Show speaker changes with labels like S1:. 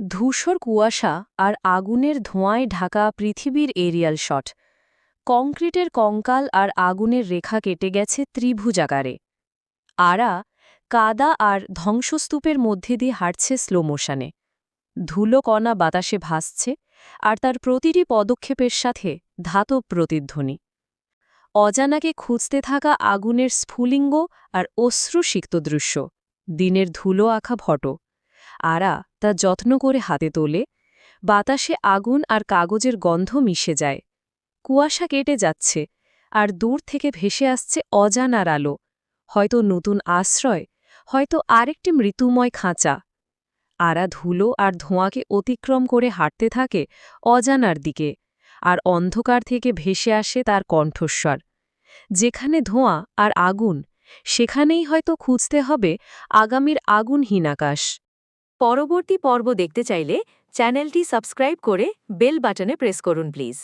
S1: ধূসর কুয়াশা আর আগুনের ধোঁয়ায় ঢাকা পৃথিবীর এরিয়াল শট। কংক্রিটের কঙ্কাল আর আগুনের রেখা কেটে গেছে ত্রিভুজাকারে। আরা, কাদা আর ধ্বংসস্তূপের মধ্যে দিয়ে হাঁটছে স্লো মোশনে ধুলো কণা বাতাসে ভাসছে আর তার প্রতিটি পদক্ষেপের সাথে ধাতব প্রতিধ্বনি। অজানাকে খুঁজতে থাকা আগুনের স্ফুলিঙ্গ আর অশ্রুসিক্ত দৃশ্য, দিনের ধুলো আঁখা ফটো। আরা তা যত্ন করে হাতে তোলে। বাতাসে আগুন আর কাগজের গন্ধ মিশে যায়। কুয়াশা কেটে যাচ্ছে আর দূর থেকে ভেসে আসছে অজানার আলো। হয়তো নতুন আশ্রয়, হয়তো আরেকটি মৃত্যুময় খাঁচা। আরা ধুলো আর ধোঁয়াকে অতিক্রম করে হাঁটতে থাকে অজানার দিকে আর অন্ধকার থেকে ভেসে আসে তার কণ্ঠস্বর। যেখানে ধোঁয়া আর আগুন, সেখানেই হয়তো খুঁজতে হবে আগামীর আগুনহীন আকাশ।
S2: পরবর্তী পর্ব দেখতে চাইলে চ্যানেলটি সাবস্ক্রাইব করে বেল বাটনে প্রেস করুন প্লিজ।